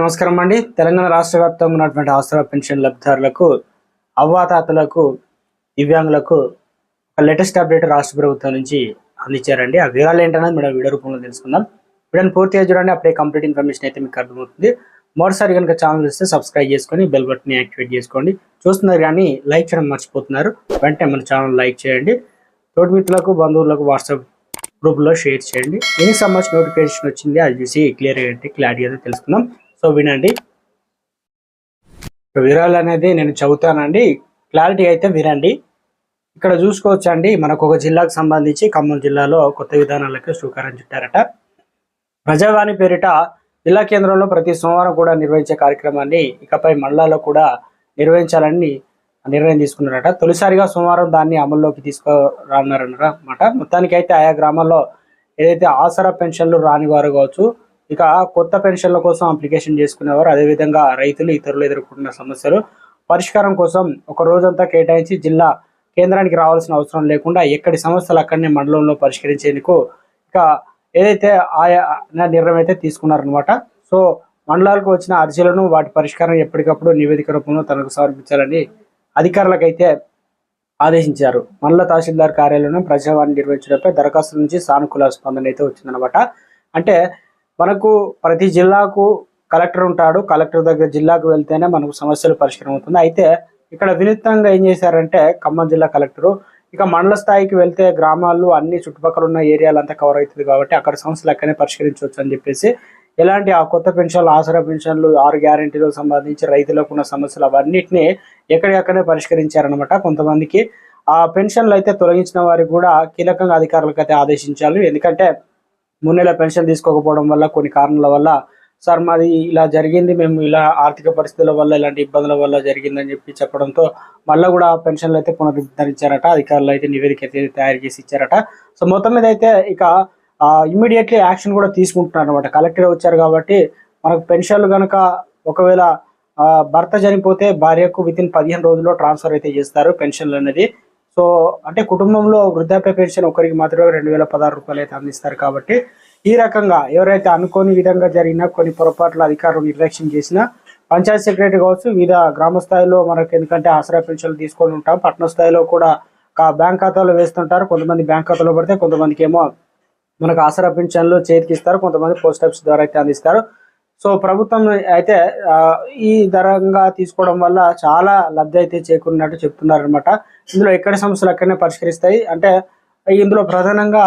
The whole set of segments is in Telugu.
నమస్కారం అండి. తెలంగాణ రాష్ట్ర వ్యాప్తంగా ఉన్నటువంటి ఆసరా పెన్షన్ లబ్ధిదారులకు అవ్వాతాతలకు దివ్యాంగులకు ఒక లేటెస్ట్ అప్డేట్ రాష్ట్ర ప్రభుత్వం నుంచి అందించారండి. ఆ వివరాలు ఏంటనేది మనం వీడియో రూపంలో తెలుసుకుందాం. వీడియోని పూర్తిగా చూడండి అప్పుడే కంప్లీట్ ఇన్ఫర్మేషన్ అయితే మీకు అర్థమవుతుంది. మరోసారి కనుక ఛానల్ ఇస్తే సబ్స్క్రైబ్ చేసుకొని బెల్ బటన్ యాక్టివేట్ చేసుకోండి. చూస్తున్నారు కానీ లైక్ చేయడం మర్చిపోతున్నారు. వెంటనే మన ఛానల్ లైక్ చేయండి. తోటి మిత్రులకు బంధువులకు వాట్సాప్ గ్రూప్లో షేర్ చేయండి. దీనికి సంబంధించిన నోటిఫికేషన్ వచ్చింది అది చూసి క్లియర్ ఏంటి క్లారిటీ అయితే తెలుసుకుందాం. సో వినండి. వివరాలు అనేది నేను చదువుతానండి. క్లారిటీ అయితే వినండి. ఇక్కడ చూసుకోవచ్చు అండి మనకు ఒక జిల్లాకు సంబంధించి ఖమ్మం జిల్లాలో కొత్త విధానాలకు శ్రీకారం చుట్టారట. ప్రజావాణి పేరిట జిల్లా కేంద్రంలో ప్రతి సోమవారం కూడా నిర్వహించే కార్యక్రమాన్ని ఇకపై మండలాల్లో కూడా నిర్వహించాలని నిర్ణయం తీసుకున్నారట. తొలిసారిగా సోమవారం దాన్ని అమల్లోకి తీసుకురాన్నారన్నమాట మొత్తానికి అయితే ఆయా గ్రామాల్లో ఏదైతే ఆసరా పెన్షన్లు రాని వారు కావచ్చు ఇక కొత్త పెన్షన్ల కోసం అప్లికేషన్ చేసుకునేవారు. అదేవిధంగా రైతులు ఇతరులు ఎదుర్కొంటున్న సమస్యలు పరిష్కారం కోసం ఒక రోజంతా కేటాయించి జిల్లా కేంద్రానికి రావాల్సిన అవసరం లేకుండా ఎక్కడి సమస్యలు అక్కడనే మండలంలో పరిష్కరించేందుకు ఇక ఏదైతే ఆయా నిర్ణయం అయితే తీసుకున్నారనమాట సో మండలాలకు వచ్చిన అర్జీలను వాటి పరిష్కారం ఎప్పటికప్పుడు నివేదిక రూపంలో తనకు సమర్పించాలని అధికారులకైతే ఆదేశించారు. మండల తహసీల్దార్ కార్యాలయంలో ప్రజావాణి నిర్వహించడంపై దరఖాస్తు నుంచి సానుకూల స్పందన అయితే వచ్చిందనమాట అంటే మనకు ప్రతి జిల్లాకు కలెక్టర్ ఉంటాడు. కలెక్టర్ దగ్గర జిల్లాకు వెళ్తేనే మనకు సమస్యలు పరిష్కారం అవుతుంది. అయితే ఇక్కడ వినూత్నంగా ఏం చేశారంటే ఖమ్మం జిల్లా కలెక్టరు ఇక మండల స్థాయికి వెళ్తే గ్రామాల్లో అన్ని చుట్టుపక్కల ఉన్న ఏరియాలంతా కవర్ అవుతుంది కాబట్టి అక్కడ సమస్యలు అక్కడనే పరిష్కరించవచ్చు అని చెప్పేసి ఎలాంటి ఆ కొత్త పెన్షన్లు ఆసరా పెన్షన్లు ఆరు గ్యారంటీలకు సంబంధించి రైతులకు ఉన్న సమస్యలు అవన్నిటిని ఎక్కడికక్కడే పరిష్కరించారనమాట కొంతమందికి ఆ పెన్షన్లు అయితే తొలగించిన వారికి కూడా కీలకంగా అధికారులకు అయితే ఆదేశించాలి. ఎందుకంటే మూడు నెలల పెన్షన్ తీసుకోకపోవడం వల్ల కొన్ని కారణాల వల్ల సార్ మాది ఇలా జరిగింది మేము ఇలా ఆర్థిక పరిస్థితుల వల్ల ఇలాంటి ఇబ్బందుల వల్ల జరిగిందని చెప్పి చెప్పడంతో మళ్ళీ కూడా పెన్షన్లు అయితే పునరుద్ధరించారట అధికారులు అయితే నివేదిక అయితే తయారు చేసి ఇచ్చారట. సో మొత్తం మీద అయితే ఇక ఇమ్మీడియట్లీ యాక్షన్ కూడా తీసుకుంటున్నారు అనమాట కలెక్టర్ వచ్చారు కాబట్టి మనకు పెన్షన్లు కనుక ఒకవేళ భర్త చనిపోతే భార్యకు విత్ ఇన్ పదిహేను రోజుల్లో ట్రాన్స్ఫర్ అయితే చేస్తారు పెన్షన్లు అనేది. సో అంటే కుటుంబంలో వృద్ధాప్య పెన్షన్ ఒకరికి మాత్రమే రెండు వేల పదహారు రూపాయలు అయితే అందిస్తారు కాబట్టి ఈ రకంగా ఎవరైతే అనుకోని విధంగా జరిగినా కొన్ని పొరపాట్ల అధికారులు నిర్లక్ష్యం చేసినా పంచాయత్ సెక్రటరీ కావచ్చు వివిధ గ్రామ స్థాయిలో మనకు ఎందుకంటే ఆసరా పెన్షన్లు తీసుకొని ఉంటాం పట్టణ స్థాయిలో కూడా బ్యాంక్ ఖాతాలో వేస్తుంటారు కొంతమంది బ్యాంక్ ఖాతాలో పడితే కొంతమందికి ఏమో మనకు ఆసరా పెన్షన్లు చేతికిస్తారు కొంతమంది పోస్ట్ ఆఫీస్ ద్వారా అయితే అందిస్తారు. సో ప్రభుత్వం అయితే ఈ ధరంగా తీసుకోవడం వల్ల చాలా లబ్ధి అయితే చేకూరినట్టు చెప్తున్నారనమాట ఇందులో ఎక్కడ సమస్యలు అక్కడనే పరిష్కరిస్తాయి. అంటే ఇందులో ప్రధానంగా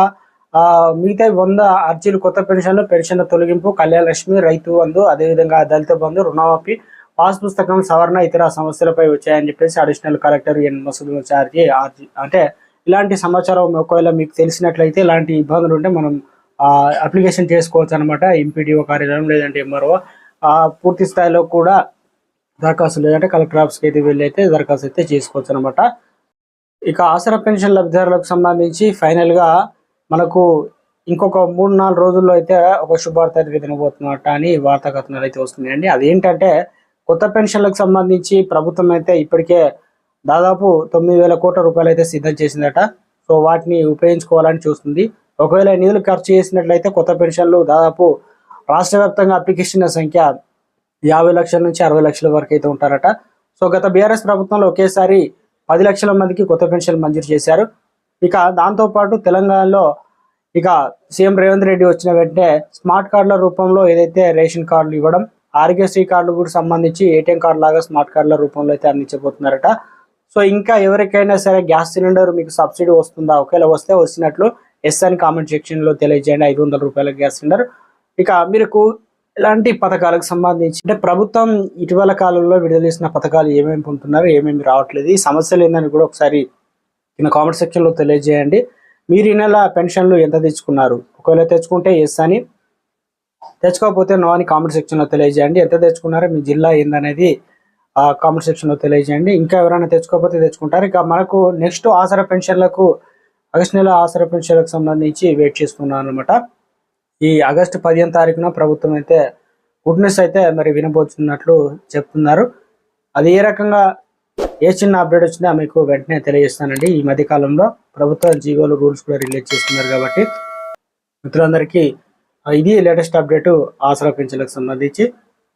మిగతా వంద అర్జీలు కొత్త పెన్షన్లు పెన్షన్ల తొలగింపు కళ్యాణలక్ష్మి రైతు బంధు అదేవిధంగా దళిత బంధు రుణమాఫీ పాస్ పుస్తకం సవరణ ఇతర సమస్యలపై వచ్చాయని చెప్పేసి అడిషనల్ కలెక్టర్ ఎన్ మసూద్ చార్జీ ఆర్జీ అంటే ఇలాంటి సమాచారం ఒకవేళ మీకు తెలిసినట్లయితే ఇలాంటి ఇబ్బందులు ఉంటే మనం అప్లికేషన్ చేసుకోవచ్చు అనమాట ఎంపీడీఓ కార్యాలయం లేదంటే ఎంఆర్ఓ. పూర్తి స్థాయిలో కూడా దరఖాస్తు లేదంటే కలెక్టర్ ఆఫీస్కి అయితే వెళ్ళి అయితే దరఖాస్తు అయితే చేసుకోవచ్చు అనమాట ఇక ఆసరా పెన్షన్ లబ్ధిదారులకు సంబంధించి ఫైనల్గా మనకు ఇంకొక మూడు నాలుగు రోజుల్లో అయితే ఒక శుభార్త అయితే వినబోతున్నట్ట అని వార్తా కథనాలు అయితే వస్తున్నాయండి. అదేంటంటే కొత్త పెన్షన్లకు సంబంధించి ప్రభుత్వం అయితే ఇప్పటికే దాదాపు తొమ్మిది వేల కోట్ల రూపాయలు అయితే సిద్ధం చేసిందట. సో వాటిని ఉపయోగించుకోవాలని చూస్తుంది. ఒకవేళ నిధులు ఖర్చు చేసినట్లయితే కొత్త పెన్షన్లు దాదాపు రాష్ట్ర వ్యాప్తంగా అప్లికేషన్ల సంఖ్య యాభై లక్షల నుంచి అరవై లక్షల వరకు అయితే ఉంటారట. సో గత బీఆర్ఎస్ ప్రభుత్వంలో ఒకేసారి పది లక్షల మందికి కొత్త పెన్షన్లు మంజూరు చేశారు. ఇక దాంతోపాటు తెలంగాణలో ఇక సీఎం రేవంత్ రెడ్డి వచ్చిన వెంటనే స్మార్ట్ కార్డుల రూపంలో ఏదైతే రేషన్ కార్డులు ఇవ్వడం ఆరోగ్యశ్రీ కార్డులు కూడా సంబంధించి ఏటీఎం కార్డు లాగా స్మార్ట్ కార్డుల రూపంలో అయితే అందించబోతున్నారట. సో ఇంకా ఎవరికైనా సరే గ్యాస్ సిలిండర్ మీకు సబ్సిడీ వస్తుందా? ఒకవేళ వస్తే వచ్చినట్లు ఎస్ అని కామెంట్ సెక్షన్లో తెలియజేయండి. ఐదు వందల రూపాయల గ్యాస్ సిలిండర్. ఇక మీకు ఇలాంటి పథకాలకు సంబంధించి అంటే ప్రభుత్వం ఇటీవల కాలంలో విడుదల చేసిన పథకాలు ఏమేమి పొందుతున్నారు ఏమేమి రావట్లేదు ఈ సమస్యలు ఏందని కూడా ఒకసారి నేను కామెంట్ సెక్షన్లో తెలియజేయండి. మీరు ఈ నెల పెన్షన్లు ఎంత తెచ్చుకున్నారు? ఒకవేళ తెచ్చుకుంటే ఎస్ అని తెచ్చుకోకపోతే నో అని కామెంట్ సెక్షన్లో తెలియజేయండి. ఎంత తెచ్చుకున్నారో మీ జిల్లా ఏందనేది ఆ కామెంట్ సెక్షన్లో తెలియజేయండి. ఇంకా ఎవరైనా తెచ్చుకోకపోతే తెచ్చుకుంటారు. ఇక మనకు నెక్స్ట్ ఆసరా పెన్షన్లకు ఆగస్టు నెల ఆసర పెన్షన్లకు సంబంధించి వెయిట్ చేస్తున్నాను అనమాట ఈ ఆగస్టు పదిహేను తారీఖున ప్రభుత్వం అయితే గుడ్నెస్ అయితే మరి వినబోతున్నట్లు చెప్తున్నారు. అది ఏ రకంగా ఏ చిన్న అప్డేట్ వచ్చినా మీకు వెంటనే తెలియజేస్తానండి. ఈ మధ్య కాలంలో ప్రభుత్వ జీవోలు రూల్స్ కూడా రిలీజ్ చేస్తున్నారు కాబట్టి. మిత్రులందరికీ ఇది లేటెస్ట్ అప్డేట్ ఆసరా పెన్షన్లకు సంబంధించి.